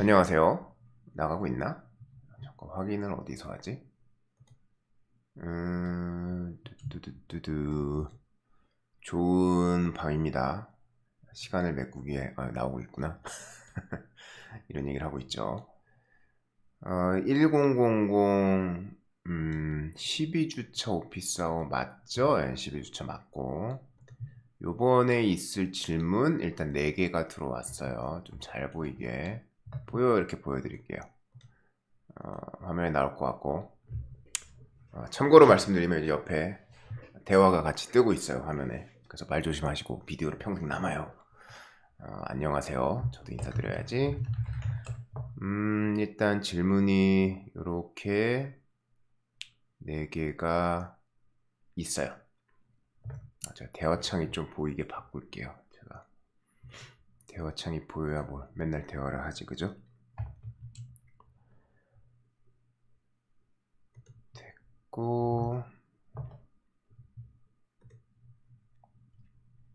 안녕하세요. 나가고 있나? 잠깐 확인을 어디서 하지? 음, 두두두두. 좋은 밤입니다. 시간을 메꾸기에 아, 나오고 있구나. 이런 얘기를 하고 있죠. 어, 1000 음, 12주차 오피스아워 맞죠? 예, 12주차 맞고. 요번에 있을 질문 일단 4개가 들어왔어요. 좀 잘 보이게. 보여 이렇게 보여드릴게요. 어, 화면에 나올 것 같고. 어, 참고로 말씀드리면 옆에 대화가 같이 뜨고 있어요 화면에. 그래서 말 조심하시고 비디오로 평생 남아요. 어, 안녕하세요. 저도 인사드려야지. 음, 일단 질문이 이렇게 네 개가 있어요. 아, 제가 대화창이 좀 보이게 바꿀게요. 대화창이 보여야 뭐 맨날 대화를 하지, 그죠? 됐고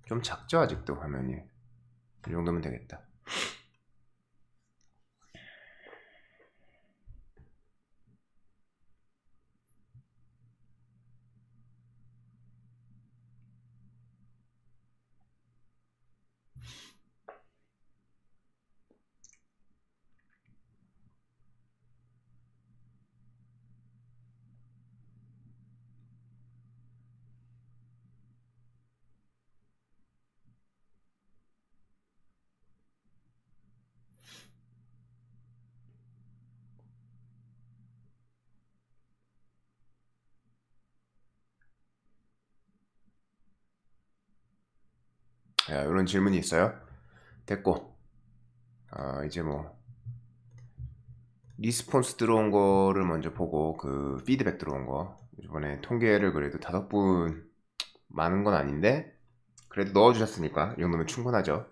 좀 작죠 아직도 화면이 이 정도면 되겠다. 야, 이런 질문이 있어요. 됐고, 아, 이제 뭐 리스폰스 들어온 거를 먼저 보고 그 피드백 들어온 거 이번에 통계를 그래도 다섯 분 많은 건 아닌데 그래도 넣어주셨으니까 이 정도면 충분하죠.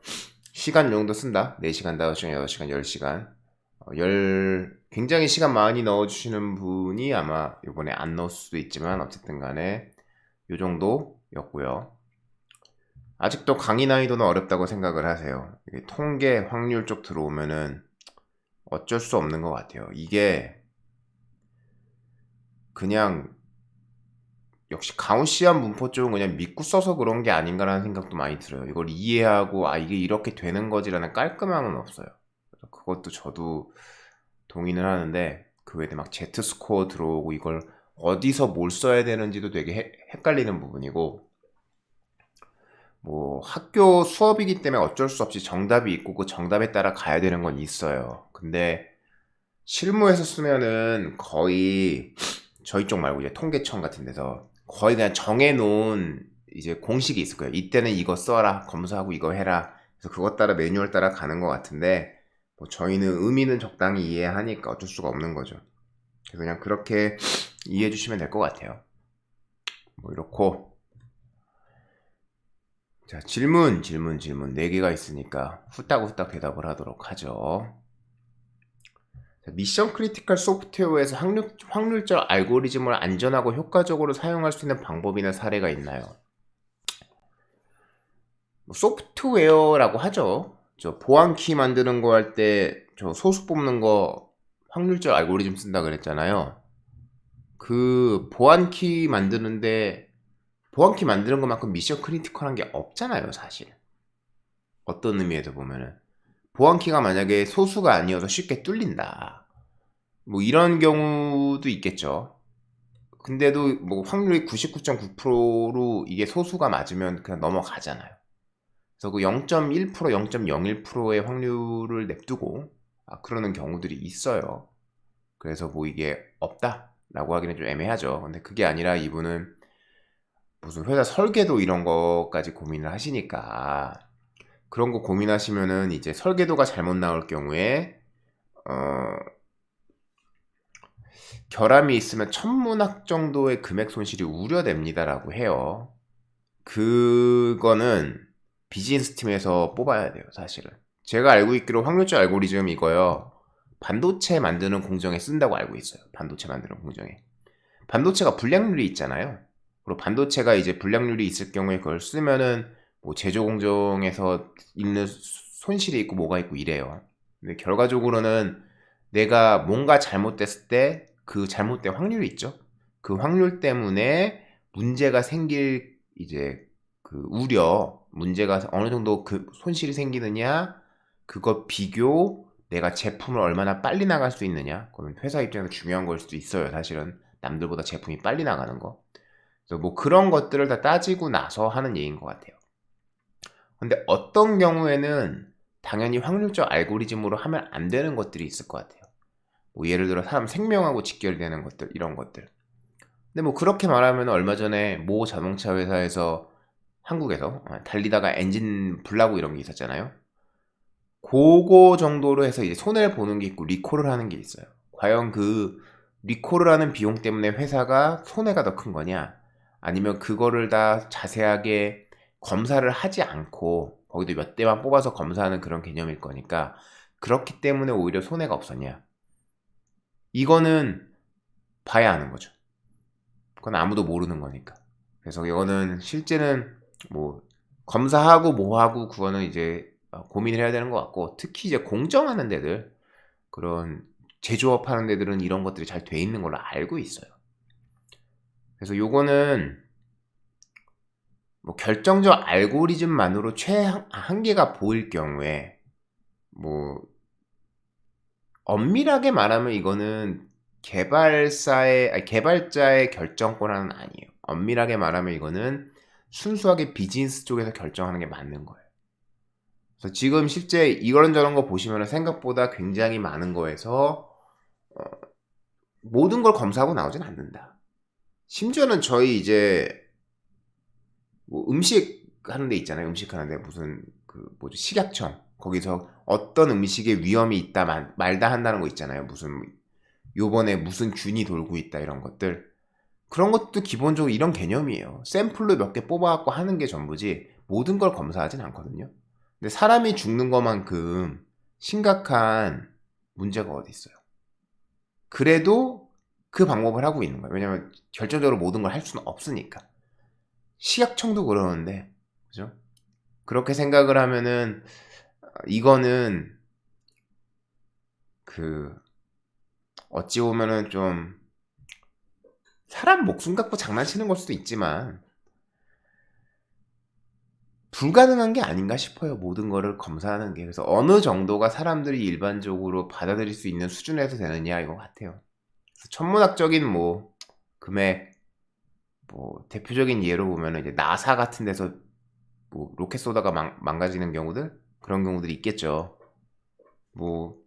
시간 이 정도 쓴다. 4시간, 5시간, 8시간, 10시간. 어, 열 굉장히 시간 많이 넣어주시는 분이 아마 이번에 안 넣을 수도 있지만 어쨌든 간에 이 정도였고요. 아직도 강의 난이도는 어렵다고 생각을 하세요. 이게 통계, 확률 쪽 들어오면은 어쩔 수 없는 것 같아요. 이게 그냥 역시 가우시안 문법 쪽은 그냥 믿고 써서 그런 게 아닌가라는 생각도 많이 들어요. 이걸 이해하고 아 이게 이렇게 되는 거지라는 깔끔함은 없어요. 그것도 저도 동의는 하는데 그 외에 막 Z 스코어 들어오고 이걸 어디서 뭘 써야 되는지도 되게 해- 헷갈리는 부분이고 뭐 학교 수업이기 때문에 어쩔 수 없이 정답이 있고 그 정답에 따라 가야 되는 건 있어요. 근데 실무에서 쓰면은 거의 저희 쪽 말고 이제 통계청 같은 데서 거의 그냥 정해놓은 이제 공식이 있을 거예요. 이때는 이거 써라, 검사하고 이거 해라. 그래서 그것 따라 매뉴얼 따라 가는 것 같은데 뭐 저희는 의미는 적당히 이해하니까 어쩔 수가 없는 거죠. 그래서 그냥 그렇게 이해해 주시면 될 것 같아요. 뭐 이렇고 자, 질문, 질문, 질문. 4개가 있으니까 후딱후딱 대답을 하도록 하죠. 자, 미션 크리티컬 소프트웨어에서 확률, 확률적 알고리즘을 안전하고 효과적으로 사용할 수 있는 방법이나 사례가 있나요? 뭐 소프트웨어라고 하죠. 저 보안키 만드는 거 할 때 저 소수 뽑는 거 확률적 알고리즘 쓴다 그랬잖아요. 그 보안키 만드는데 보안키 만드는 것만큼 미션 크리티컬한 게 없잖아요, 사실. 어떤 의미에서 보면은 보안키가 만약에 소수가 아니어서 쉽게 뚫린다. 뭐 이런 경우도 있겠죠. 근데도 뭐 확률이 99.9%로 이게 소수가 맞으면 그냥 넘어가잖아요. 그래서 그 0.1%, 0.01%의 확률을 냅두고 아, 그러는 경우들이 있어요. 그래서 뭐 이게 없다라고 하기는 좀 애매하죠. 근데 그게 아니라 이분은 무슨 회사 설계도 이런 거까지 고민을 하시니까 그런 거 고민하시면은 이제 설계도가 잘못 나올 경우에 어 결함이 있으면 천문학 정도의 금액 손실이 우려됩니다라고 해요. 그거는 비즈니스 팀에서 뽑아야 돼요, 사실은. 제가 알고 있기로 확률적 알고리즘 이거요. 반도체 만드는 공정에 쓴다고 알고 있어요. 반도체 만드는 공정에. 반도체가 불량률이 있잖아요. 그리고 반도체가 이제 불량률이 있을 경우에 그걸 쓰면은 뭐 제조 공정에서 있는 손실이 있고 뭐가 있고 이래요. 근데 결과적으로는 내가 뭔가 잘못됐을 때 그 잘못된 확률이 있죠. 그 확률 때문에 문제가 생길 이제 그 우려, 문제가 어느 정도 그 손실이 생기느냐, 그거 비교, 내가 제품을 얼마나 빨리 나갈 수 있느냐, 그건 회사 입장에서 중요한 걸 수도 있어요. 사실은 남들보다 제품이 빨리 나가는 거. 그래서 뭐 그런 것들을 다 따지고 나서 하는 얘기인 것 같아요. 근데 어떤 경우에는 당연히 확률적 알고리즘으로 하면 안 되는 것들이 있을 것 같아요. 뭐 예를 들어 사람 생명하고 직결되는 것들 이런 것들. 근데 뭐 그렇게 말하면 얼마 전에 모 자동차 회사에서 한국에서 아, 달리다가 엔진 불나고 이런 게 있었잖아요. 그거 정도로 해서 이제 손해를 보는 게 있고 리콜을 하는 게 있어요. 과연 그 리콜을 하는 비용 때문에 회사가 손해가 더 큰 거냐? 아니면 그거를 다 자세하게 검사를 하지 않고 거기도 몇 대만 뽑아서 검사하는 그런 개념일 거니까 그렇기 때문에 오히려 손해가 없었냐? 이거는 봐야 하는 거죠. 그건 아무도 모르는 거니까. 그래서 이거는 실제는 뭐 검사하고 뭐하고 그거는 이제 고민을 해야 되는 것 같고 특히 이제 공정하는 데들 그런 제조업 하는 데들은 이런 것들이 잘 돼 있는 걸로 알고 있어요. 그래서 요거는 뭐 결정적 알고리즘만으로 최한계가 보일 경우에 뭐 엄밀하게 말하면 이거는 개발사의 아니, 개발자의 결정권은 아니에요. 엄밀하게 말하면 이거는 순수하게 비즈니스 쪽에서 결정하는 게 맞는 거예요. 그래서 지금 실제 이런저런 거 보시면 생각보다 굉장히 많은 거에서 어, 모든 걸 검사하고 나오진 않는다. 심지어는 저희 이제 뭐 음식 하는 데 있잖아요. 음식 하는 데 무슨 그 뭐지 식약청 거기서 어떤 음식에 위험이 있다 말, 말다 한다는 거 있잖아요. 무슨 요번에 무슨 균이 돌고 있다 이런 것들. 그런 것도 기본적으로 이런 개념이에요. 샘플로 몇 개 뽑아갖고 하는 게 전부지 모든 걸 검사하진 않거든요. 근데 사람이 죽는 것만큼 심각한 문제가 어디 있어요. 그래도 그 방법을 하고 있는 거예요. 왜냐면 결정적으로 모든 걸 할 수는 없으니까. 식약청도 그러는데, 그죠? 그렇게 생각을 하면은 이거는 그 어찌 보면은 좀 사람 목숨 갖고 장난치는 걸 수도 있지만 불가능한 게 아닌가 싶어요. 모든 거를 검사하는 게. 그래서 어느 정도가 사람들이 일반적으로 받아들일 수 있는 수준에서 되느냐 이거 같아요. 천문학적인 뭐 금액 뭐 대표적인 예로 보면은 이제 나사 같은 데서 뭐 로켓 쏘다가 망, 망가지는 경우들 그런 경우들이 있겠죠. 뭐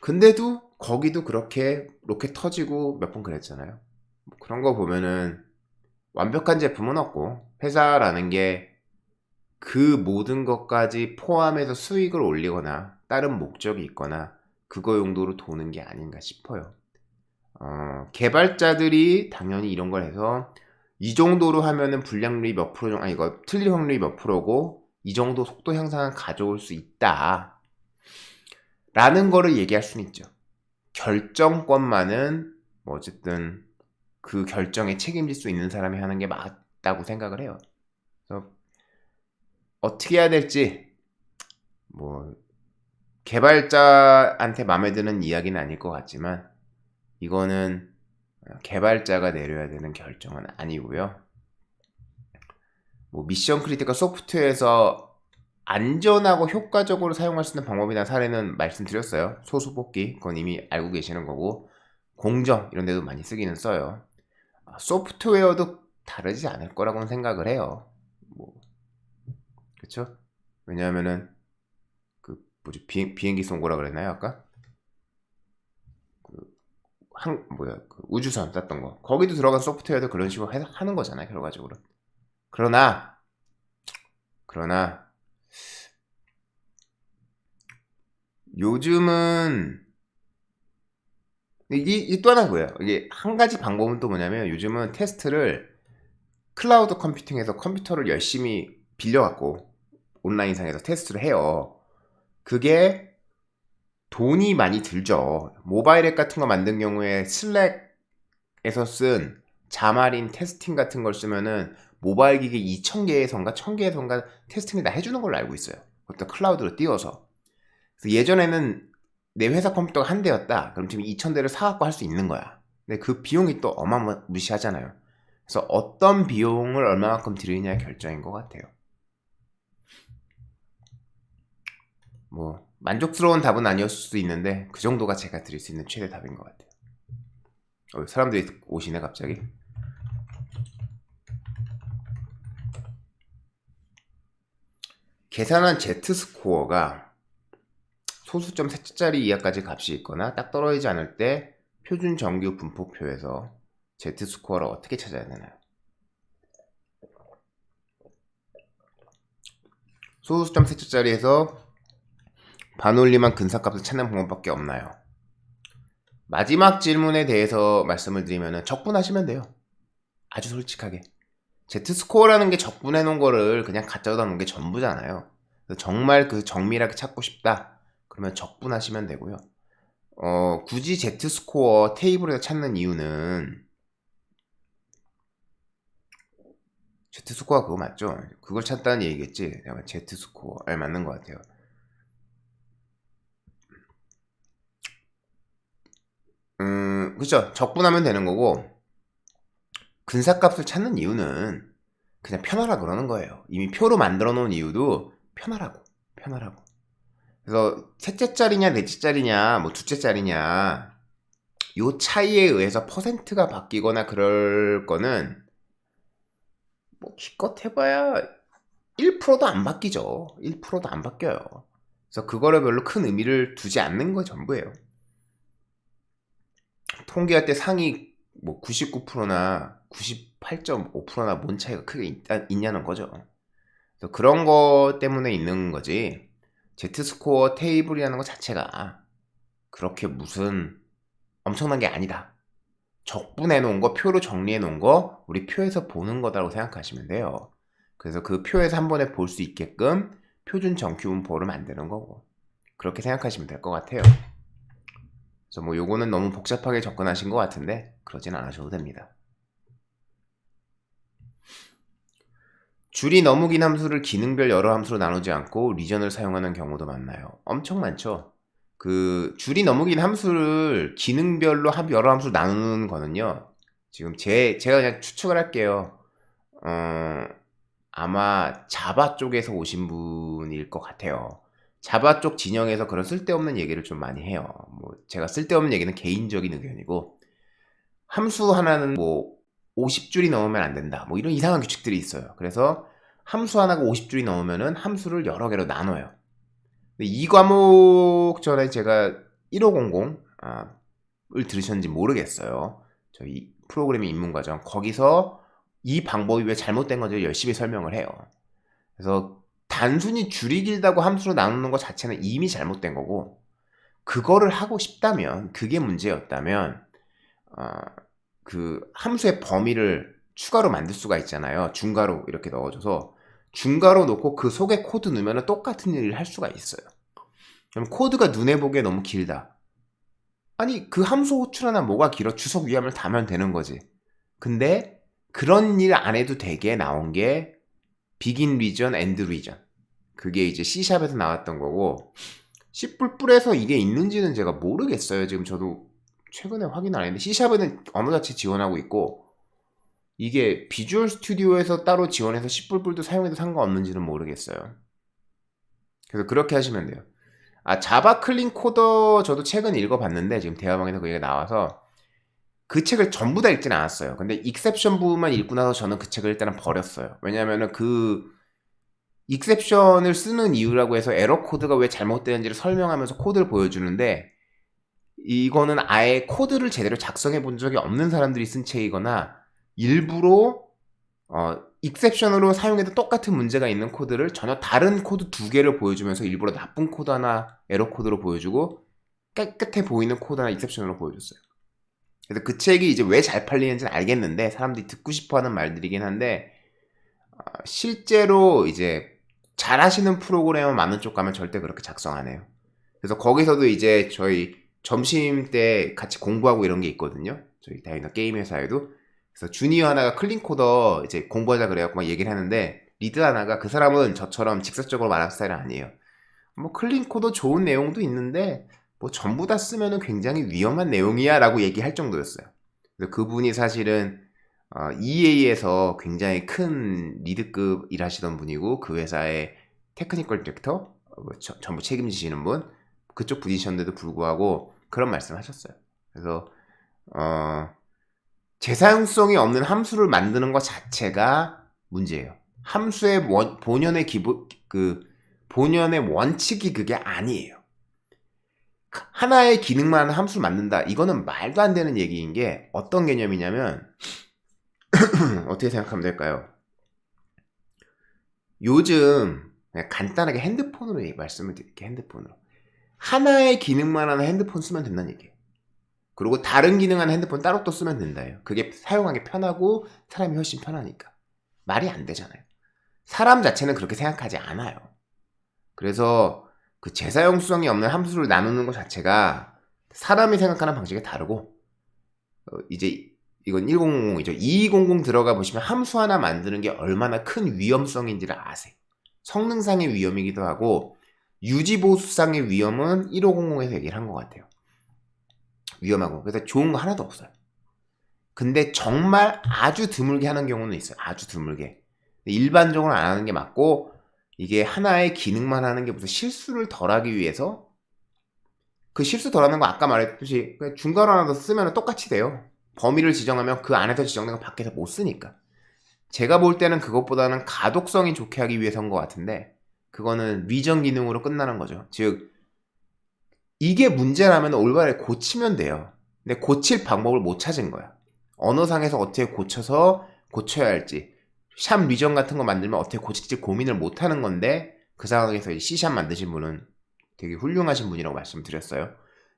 근데도 거기도 그렇게 로켓 터지고 몇 번 그랬잖아요. 뭐 그런 거 보면은 완벽한 제품은 없고 회사라는 게 그 모든 것까지 포함해서 수익을 올리거나 다른 목적이 있거나 그거 용도로 도는 게 아닌가 싶어요. 어, 개발자들이 당연히 이런 걸 해서 이 정도로 하면은 불량률이 몇 프로 정도, 아니 이거 틀릴 확률이 몇 프로고 이 정도 속도 향상을 가져올 수 있다. 라는 거를 얘기할 수는 있죠. 결정권만은 뭐 어쨌든 그 결정에 책임질 수 있는 사람이 하는 게 맞다고 생각을 해요. 그래서 어떻게 해야 될지 뭐 개발자한테 마음에 드는 이야기는 아닐 것 같지만 이거는 개발자가 내려야 되는 결정은 아니고요. 뭐 미션 크리티컬 소프트웨어에서 안전하고 효과적으로 사용할 수 있는 방법이나 사례는 말씀드렸어요. 소수 뽑기 그건 이미 알고 계시는 거고 공정 이런 데도 많이 쓰기는 써요. 아, 소프트웨어도 다르지 않을 거라고는 생각을 해요. 뭐 그렇죠? 왜냐하면은 그 뭐지? 비행, 비행기 쏜 거라 그랬나요 아까? 한 뭐야 그 우주선 땄던 거. 거기도 들어간 소프트웨어도 그런 식으로 해, 하는 거잖아요 결과적으로. 그러나 그러나 요즘은 이게, 이게 또 하나 뭐예요? 이게 한 가지 방법은 또 뭐냐면 요즘은 테스트를 클라우드 컴퓨팅에서 컴퓨터를 열심히 빌려갖고 온라인상에서 테스트를 해요 그게 돈이 많이 들죠. 모바일 앱 같은 거 만든 경우에 슬랙에서 쓴 자말인 테스팅 같은 걸 쓰면은 모바일 기기 2,000개에선가 1,000개에선가 테스팅을 다 해주는 걸로 알고 있어요. 그것도 클라우드로 띄워서. 예전에는 내 회사 컴퓨터가 한 대였다. 그럼 지금 2,000대를 사갖고 할 수 있는 거야. 근데 그 비용이 또 어마무시하잖아요. 그래서 어떤 비용을 얼마만큼 들이느냐의 결정인 것 같아요. 뭐 만족스러운 답은 아니었을 수도 있는데 그 정도가 제가 드릴 수 있는 최대 답인 것 같아요. 어, 사람들이 오시네 갑자기. 계산한 Z-스코어가 소수점 셋째짜리 이하까지 값이 있거나 딱 떨어지지 않을 때 표준 정규 분포표에서 Z-스코어를 어떻게 찾아야 되나요? 소수점 셋째짜리에서 반올림한 근사값을 찾는 방법밖에 없나요? 마지막 질문에 대해서 말씀을 드리면 적분하시면 돼요. 아주 솔직하게. Z스코어라는 게 적분해 놓은 거를 그냥 가져다 놓은 게 전부잖아요. 정말 그 정밀하게 찾고 싶다. 그러면 적분하시면 되고요. 어, 굳이 Z스코어 테이블에서 찾는 이유는 Z스코어 그거 맞죠? 그걸 찾다는 얘기겠지. 내가 Z스코어. 네, 맞는 것 같아요. 음, 그쵸. 적분하면 되는 거고, 근사값을 찾는 이유는 그냥 편하라 그러는 거예요. 이미 표로 만들어 놓은 이유도 편하라고, 편하라고. 그래서 셋째 짜리냐, 넷째 짜리냐, 뭐 둘째 짜리냐, 요 차이에 의해서 퍼센트가 바뀌거나 그럴 거는 뭐 기껏 해봐야 1%도 안 바뀌죠. 1%도 안 바뀌어요. 그래서 그거를 별로 큰 의미를 두지 않는 거 전부예요. 통계할 때 상위 뭐 99%나 98.5%나 뭔 차이가 크게 있, 있냐는 거죠. 그래서 그런 거 때문에 있는 거지. Z스코어 테이블이라는 것 자체가 그렇게 무슨 엄청난 게 아니다. 적분해 놓은 거, 표로 정리해 놓은 거, 우리 표에서 보는 거다라고 생각하시면 돼요. 그래서 그 표에서 한 번에 볼 수 있게끔 표준 정규 분포를 만드는 거고. 그렇게 생각하시면 될 것 같아요. 그래서 뭐 요거는 너무 복잡하게 접근하신 것 같은데 그러진 않으셔도 됩니다. 줄이 너무 긴 함수를 기능별 여러 함수로 나누지 않고 리전을 사용하는 경우도 많나요? 엄청 많죠. 그 줄이 너무 긴 함수를 기능별로 여러 함수로 나누는 거는요. 지금 제 제가 그냥 추측을 할게요. 어, 아마 자바 쪽에서 오신 분일 것 같아요. 자바 쪽 진영에서 그런 쓸데없는 얘기를 좀 많이 해요. 뭐 제가 쓸데없는 얘기는 개인적인 의견이고 함수 하나는 뭐 50줄이 넘으면 안 된다. 뭐 이런 이상한 규칙들이 있어요. 그래서 함수 하나가 50줄이 넘으면은 함수를 여러 개로 나눠요. 이 과목 전에 제가 1500을 아, 들으셨는지 모르겠어요. 저희 프로그래밍 입문 과정 거기서 이 방법이 왜 잘못된 건지 열심히 설명을 해요. 그래서 단순히 줄이 길다고 함수로 나누는 것 자체는 이미 잘못된 거고 그거를 하고 싶다면 그게 문제였다면 어, 그 함수의 범위를 추가로 만들 수가 있잖아요. 중괄호 이렇게 넣어줘서 중괄호 놓고 그 속에 코드 넣으면 똑같은 일을 할 수가 있어요. 그럼 코드가 눈에 보기에 너무 길다. 아니 그 함수 호출 하나 뭐가 길어 주석 위함을 다면 되는 거지. 근데 그런 일 안 해도 되게 나온 게 begin region, end region. 그게 이제 C샵에서 나왔던 거고 C++에서 이게 있는지는 제가 모르겠어요. 지금 저도 최근에 확인 안 했는데 C샵에는 어느 자체 지원하고 있고 이게 비주얼 스튜디오에서 따로 지원해서 C++도 사용해도 상관없는지는 모르겠어요. 그래서 그렇게 하시면 돼요. 아 자바 클린 코더 저도 최근 읽어봤는데 지금 대화방에서 그 얘기가 나와서 그 책을 전부 다 읽진 않았어요. 근데 익셉션 부분만 읽고 나서 저는 그 책을 일단은 버렸어요. 왜냐하면 그 익셉션을 쓰는 이유라고 해서 에러 코드가 왜 잘못되는지를 설명하면서 코드를 보여주는데 이거는 아예 코드를 제대로 작성해 본 적이 없는 사람들이 쓴 책이거나 일부러 어, 익셉션으로 사용해도 똑같은 문제가 있는 코드를 전혀 다른 코드 두 개를 보여주면서 일부러 나쁜 코드 하나 에러 코드로 보여주고 깨끗해 보이는 코드 하나 익셉션으로 보여줬어요. 그래서 그 책이 이제 왜 잘 팔리는지는 알겠는데 사람들이 듣고 싶어하는 말들이긴 한데 어, 실제로 이제 잘하시는 프로그래머 많은 쪽 가면 절대 그렇게 작성 안 해요. 그래서 거기서도 이제 저희 점심 때 같이 공부하고 이런 게 있거든요. 저희 다이너 게임 회사에도. 그래서 주니어 하나가 클린 코더 이제 공부하자 그래갖고 막 얘기를 하는데 리드 하나가 그 사람은 저처럼 직접적으로 말하는 스타일은 아니에요. 뭐 클린코도 좋은 내용도 있는데 뭐 전부 다 쓰면은 굉장히 위험한 내용이야라고 얘기할 정도였어요. 그래서 그분이 사실은 어, EA에서 굉장히 큰 리드급 일하시던 분이고 그 회사의 테크니컬 디렉터 어, 뭐 저- 전부 책임지시는 분 그쪽 분이셨는데도 불구하고 그런 말씀하셨어요. 그래서 어, 재사용성이 없는 함수를 만드는 것 자체가 문제예요. 함수의 원- 본연의 기본 그 본연의 원칙이 그게 아니에요. 하나의 기능만 함수를 만든다. 이거는 말도 안 되는 얘기인 게 어떤 개념이냐면 어떻게 생각하면 될까요? 요즘 간단하게 핸드폰으로 말씀을 드릴게요. 핸드폰으로. 하나의 기능만 하는 핸드폰 쓰면 된다는 얘기예요. 그리고 다른 기능 하는 핸드폰 따로 또 쓰면 된다요. 그게 사용하기 편하고 사람이 훨씬 편하니까. 말이 안 되잖아요. 사람 자체는 그렇게 생각하지 않아요. 그래서 그 재사용성이 없는 함수를 나누는 것 자체가 사람이 생각하는 방식이 다르고 어, 이제 이건 1000이죠. 2200 들어가 보시면 함수 하나 만드는 게 얼마나 큰 위험성인지를 아세요. 성능상의 위험이기도 하고 유지보수상의 위험은 1500에서 얘기를 한 것 같아요. 위험하고 그래서 좋은 거 하나도 없어요. 근데 정말 아주 드물게 하는 경우는 있어요. 아주 드물게. 일반적으로 안 하는 게 맞고 이게 하나의 기능만 하는 게 무슨 실수를 덜하기 위해서 그 실수 덜하는 거 아까 말했듯이 중괄호 하나 더 쓰면 똑같이 돼요. 범위를 지정하면 그 안에서 지정된 거 밖에서 못 쓰니까. 제가 볼 때는 그것보다는 가독성이 좋게 하기 위해서인 것 같은데 그거는 위전 기능으로 끝나는 거죠. 즉 이게 문제라면 올바르게 고치면 돼요. 근데 고칠 방법을 못 찾은 거야. 언어상에서 어떻게 고쳐서 고쳐야 할지 샵 리전 같은 거 만들면 어떻게 고칠지 고민을 못 하는 건데 그 상황에서 이 C샵 만드신 분은 되게 훌륭하신 분이라고 말씀드렸어요.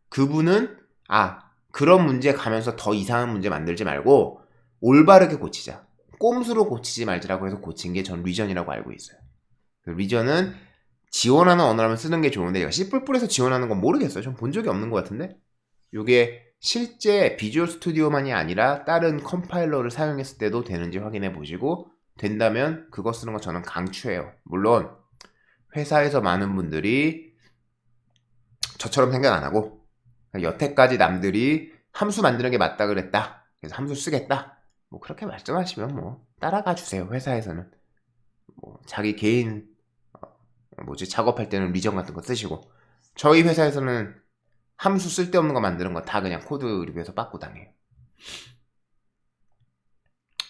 그분은 아 그런 문제 가면서 더 이상한 문제 만들지 말고 올바르게 고치자. 꼼수로 고치지 말자라고 해서 고친 게 전 리전이라고 알고 있어요. 그 리전은 지원하는 언어라면 쓰는 게 좋은데 제가 C++에서 지원하는 건 모르겠어요. 전 본 적이 없는 것 같은데 이게 실제 비주얼 스튜디오만이 아니라 다른 컴파일러를 사용했을 때도 되는지 확인해 보시고 된다면 그거 쓰는 거 저는 강추해요. 물론 회사에서 많은 분들이 저처럼 생각 안 하고 여태까지 남들이 함수 만드는 게 맞다 그랬다. 그래서 함수 쓰겠다. 뭐 그렇게 말씀하시면 뭐 따라가 주세요. 회사에서는 뭐 자기 개인 어, 뭐지 작업할 때는 리전 같은 거 쓰시고 저희 회사에서는 함수 쓸데없는 거 만드는 거 다 그냥 코드 리뷰에서 빠꾸 당해요.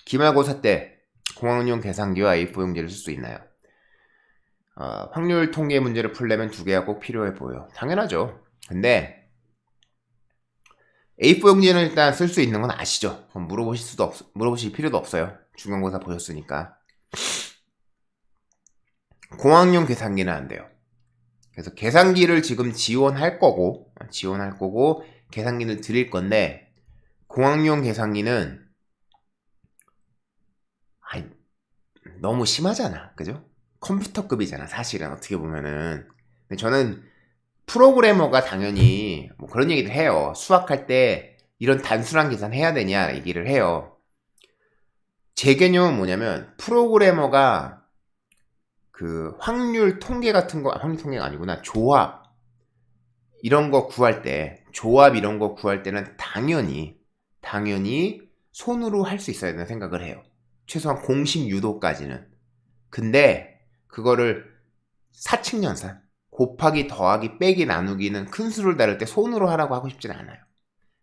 기말고사 때 공학용 계산기와 A4 용지를 쓸 수 있나요? 어, 확률 통계 문제를 풀려면 두 개가 꼭 필요해 보여. 당연하죠. 근데 A4 용지는 일단 쓸 수 있는 건 아시죠? 그럼 물어보실 수도 없, 물어보실 필요도 없어요. 중간고사 보셨으니까. 공학용 계산기는 안 돼요. 그래서 계산기를 지금 지원할 거고, 지원할 거고, 계산기를 드릴 건데, 공학용 계산기는, 아이, 너무 심하잖아. 그죠? 컴퓨터급이잖아. 사실은, 어떻게 보면은. 근데 저는 프로그래머가 당연히 뭐 그런 얘기도 해요. 수학할 때 이런 단순한 계산 해야 되냐 얘기를 해요. 제 개념은 뭐냐면, 프로그래머가 그 확률 통계 같은 거, 아, 확률 통계가 아니구나. 조합. 이런 거 구할 때, 조합 이런 거 구할 때는 당연히, 당연히 손으로 할 수 있어야 된다는 생각을 해요. 최소한 공식 유도까지는. 근데, 그거를 사칙연산, 곱하기, 더하기, 빼기, 나누기는 큰 수를 다룰 때 손으로 하라고 하고 싶진 않아요.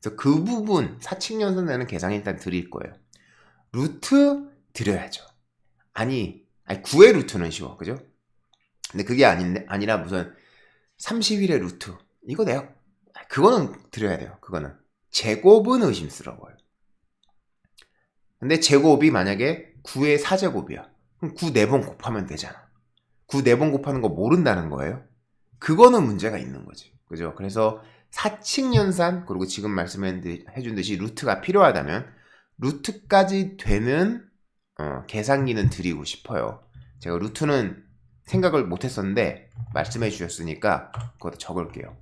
그래서 그 부분, 사칙연산 되는 계산 일단 드릴 거예요. 루트 드려야죠. 아니, 아니 9의 루트는 쉬워 그죠? 근데 그게 아닌데 아니라 무슨 31의 루트 이거 내가 아, 그거는 드려야 돼요 그거는 제곱은 의심스러워요 근데 제곱이 만약에 9의 4제곱이야 그럼 9 4번 곱하면 되잖아 9 4번 곱하는 거 모른다는 거예요 그거는 문제가 있는 거지 그죠? 그래서 사칙 연산 그리고 지금 말씀해준 듯이 루트가 필요하다면 루트까지 되는 어, 계산기는 드리고 싶어요. 제가 루트는 생각을 못했었는데 말씀해 주셨으니까 그것도 적을게요.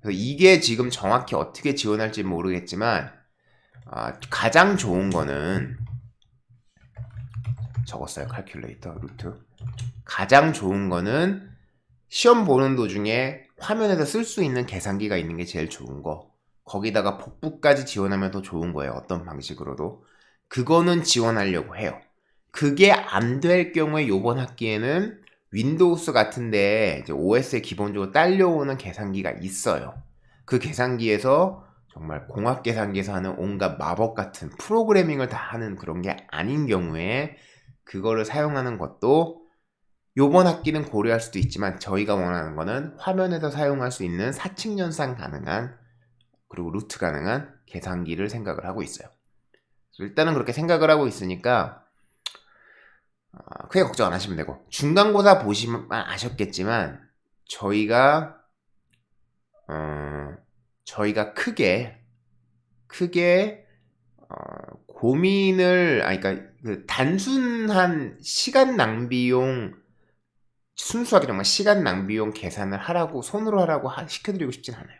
그래서 이게 지금 정확히 어떻게 지원할지 모르겠지만 아, 가장 좋은 거는 적었어요. 칼큘레이터 루트. 가장 좋은 거는 시험 보는 도중에 화면에서 쓸 수 있는 계산기가 있는 게 제일 좋은 거. 거기다가 복부까지 지원하면 더 좋은 거예요. 어떤 방식으로도. 그거는 지원하려고 해요. 그게 안 될 경우에 요번 학기에는 윈도우스 같은데 이제 OS에 기본적으로 딸려오는 계산기가 있어요. 그 계산기에서 정말 공학 계산기에서 하는 온갖 마법 같은 프로그래밍을 다 하는 그런 게 아닌 경우에 그거를 사용하는 것도 요번 학기는 고려할 수도 있지만 저희가 원하는 거는 화면에서 사용할 수 있는 사측 연산 가능한 그리고 루트 가능한 계산기를 생각을 하고 있어요. 일단은 그렇게 생각을 하고 있으니까 아, 크게 걱정 안 하시면 되고 중간고사 보시면 아셨겠지만 저희가 어, 저희가 크게 크게 어, 고민을 아니 그러니까 그 단순한 시간 낭비용 순수하게 정말 시간 낭비용 계산을 하라고 손으로 하라고 하- 시켜드리고 싶진 않아요.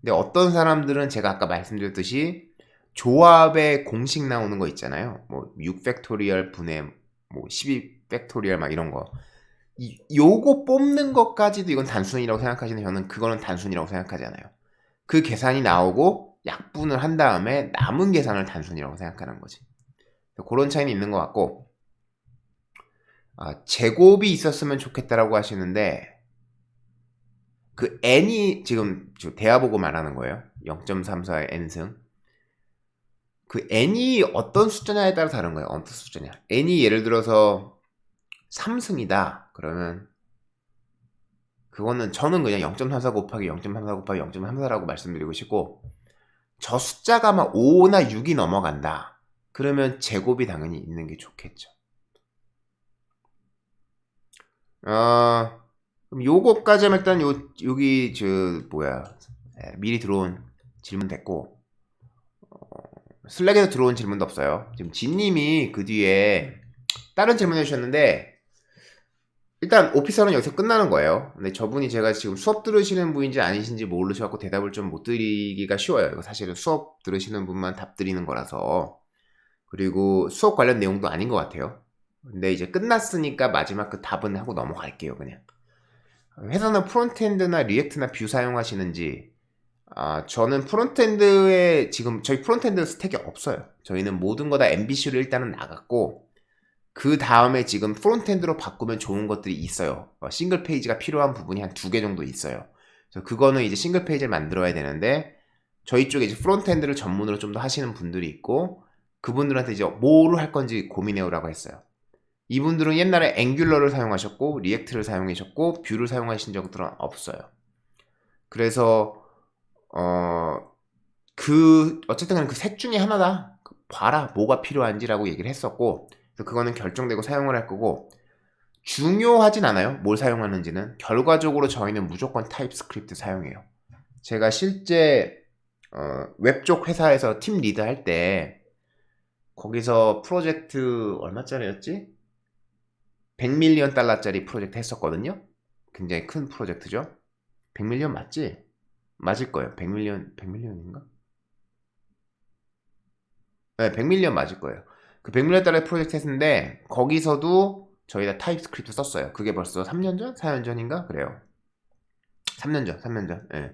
근데 어떤 사람들은 제가 아까 말씀드렸듯이 조합의 공식 나오는 거 있잖아요. 뭐 6팩토리얼 분의 뭐 12팩토리얼 막 이런 거. 이, 요거 뽑는 것까지도 이건 단순이라고 생각하시는 저는 그거는 단순이라고 생각하지 않아요. 그 계산이 나오고 약분을 한 다음에 남은 계산을 단순이라고 생각하는 거지. 그런 차이는 있는 것 같고 아, 제곱이 있었으면 좋겠다라고 하시는데 그 n이 지금 저 대화 보고 말하는 거예요. 0.34의 n승. 그 n이 어떤 숫자냐에 따라 다른 거예요. 어떤 숫자냐. n이 예를 들어서 3승이다. 그러면 그거는 저는 그냥 0.34 곱하기 0.34 곱하기 0.34라고 말씀드리고 싶고 저 숫자가 막 5나 6이 넘어간다. 그러면 제곱이 당연히 있는 게 좋겠죠. 어, 그럼 요거까지 하면 일단 요, 여기 저 뭐야 예, 미리 들어온 질문 됐고 어, 슬랙에서 들어온 질문도 없어요. 지금 진님이 그 뒤에 다른 질문 해주셨는데 일단 오피서는 여기서 끝나는 거예요. 근데 저분이 제가 지금 수업 들으시는 분인지 아니신지 모르셔갖고 대답을 좀 못 드리기가 쉬워요. 이거 사실은 수업 들으시는 분만 답 드리는 거라서 그리고 수업 관련 내용도 아닌 것 같아요. 근데 이제 끝났으니까 마지막 그 답은 하고 넘어갈게요, 그냥. 회사는 프론트엔드나 리액트나 뷰 사용하시는지 아, 저는 프론트엔드에 지금 저희 프론트엔드 스택이 없어요. 저희는 모든 거 다 MVC로 일단은 나갔고 그 다음에 지금 프론트엔드로 바꾸면 좋은 것들이 있어요. 어, 싱글 페이지가 필요한 부분이 한 두 개 정도 있어요. 그래서 그거는 이제 싱글 페이지를 만들어야 되는데 저희 쪽에 이제 프론트엔드를 전문으로 좀 더 하시는 분들이 있고 그분들한테 이제 뭐를 할 건지 고민해오라고 했어요. 이분들은 옛날에 앵귤러를 사용하셨고 리액트를 사용하셨고 뷰를 사용하신 적들은 없어요. 그래서 어 그 어쨌든 간에 그셋 중에 하나다. 봐라 뭐가 필요한지라고 얘기를 했었고 그거는 결정되고 사용을 할 거고 중요하진 않아요. 뭘 사용하는지는 결과적으로 저희는 무조건 타입스크립트 사용해요. 제가 실제 어, 웹 쪽 회사에서 팀 리드 할 때 거기서 프로젝트 얼마짜리였지? 100밀리언 달러짜리 프로젝트 했었거든요. 굉장히 큰 프로젝트죠. 100밀리언 맞지? 맞을 거예요. 100밀리언, 100밀리언인가? 네, 100밀리언 맞을 거예요. 그 100밀리언 달러의 프로젝트 했는데 거기서도 저희가 타입스크립트 썼어요. 그게 벌써 3년 전? 4년 전인가? 그래요. 3년 전, 3년 전. 예.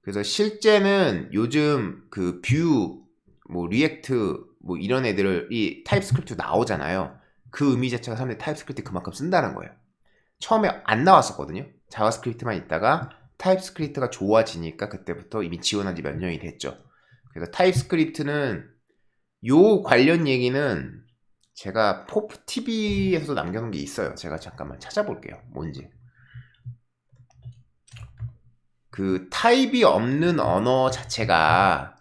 그래서 실제는 요즘 그 뷰, 뭐 리액트, 뭐 이런 애들이 타입스크립트 나오잖아요. 그 의미 자체가 사람들이 타입스크립트 그만큼 쓴다는 거예요. 처음에 안 나왔었거든요. 자바스크립트만 있다가 타입스크립트가 좋아지니까 그때부터 이미 지원한 지 몇 년이 됐죠. 그래서 타입스크립트는 요 관련 얘기는 제가 포프 TV에서도 남겨놓은 게 있어요. 제가 잠깐만 찾아볼게요. 뭔지. 그 타입이 없는 언어 자체가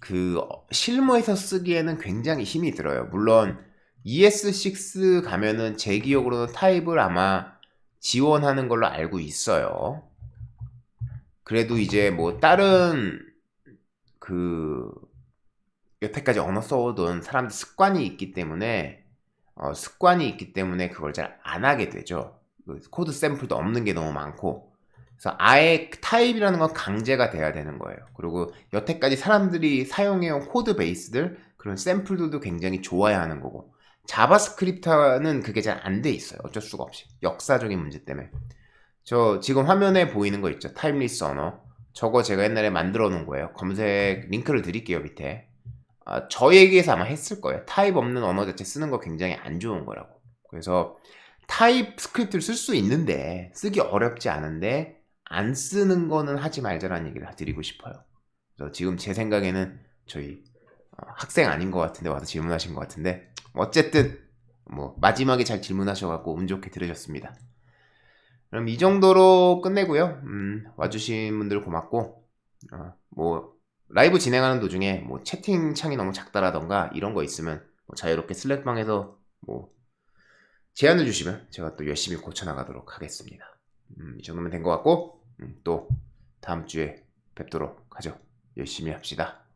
그 실무에서 쓰기에는 굉장히 힘이 들어요. 물론 ES6 가면은 제 기억으로는 타입을 아마 지원하는 걸로 알고 있어요. 그래도 이제 뭐 다른 그 여태까지 언어 써오던 사람들 습관이 있기 때문에 어, 습관이 있기 때문에 그걸 잘 안 하게 되죠. 그 코드 샘플도 없는 게 너무 많고 그래서 아예 타입이라는 건 강제가 돼야 되는 거예요. 그리고 여태까지 사람들이 사용해온 코드 베이스들 그런 샘플들도 굉장히 좋아야 하는 거고 자바스크립트는 그게 잘 안 돼 있어요. 어쩔 수가 없이 역사적인 문제 때문에 저 지금 화면에 보이는 거 있죠? 타임리스 언어. 저거 제가 옛날에 만들어 놓은 거예요. 검색 링크를 드릴게요, 밑에. 아, 저에게서 아마 했을 거예요. 타입 없는 언어 자체 쓰는 거 굉장히 안 좋은 거라고. 그래서 타입 스크립트를 쓸 수 있는데 쓰기 어렵지 않은데 안 쓰는 거는 하지 말자라는 얘기를 드리고 싶어요. 그래서 지금 제 생각에는 저희 어, 학생 아닌 것 같은데 와서 질문하신 것 같은데 어쨌든 뭐 마지막에 잘 질문하셔갖고 운 좋게 들으셨습니다. 그럼 이 정도로 끝내고요. 음, 와주신 분들 고맙고 어, 뭐 라이브 진행하는 도중에 뭐 채팅 창이 너무 작다라던가 이런 거 있으면 뭐 자유롭게 슬랙방에서 뭐 제안을 주시면 제가 또 열심히 고쳐나가도록 하겠습니다. 음, 이 정도면 된 것 같고 음, 또 다음 주에 뵙도록 하죠. 열심히 합시다.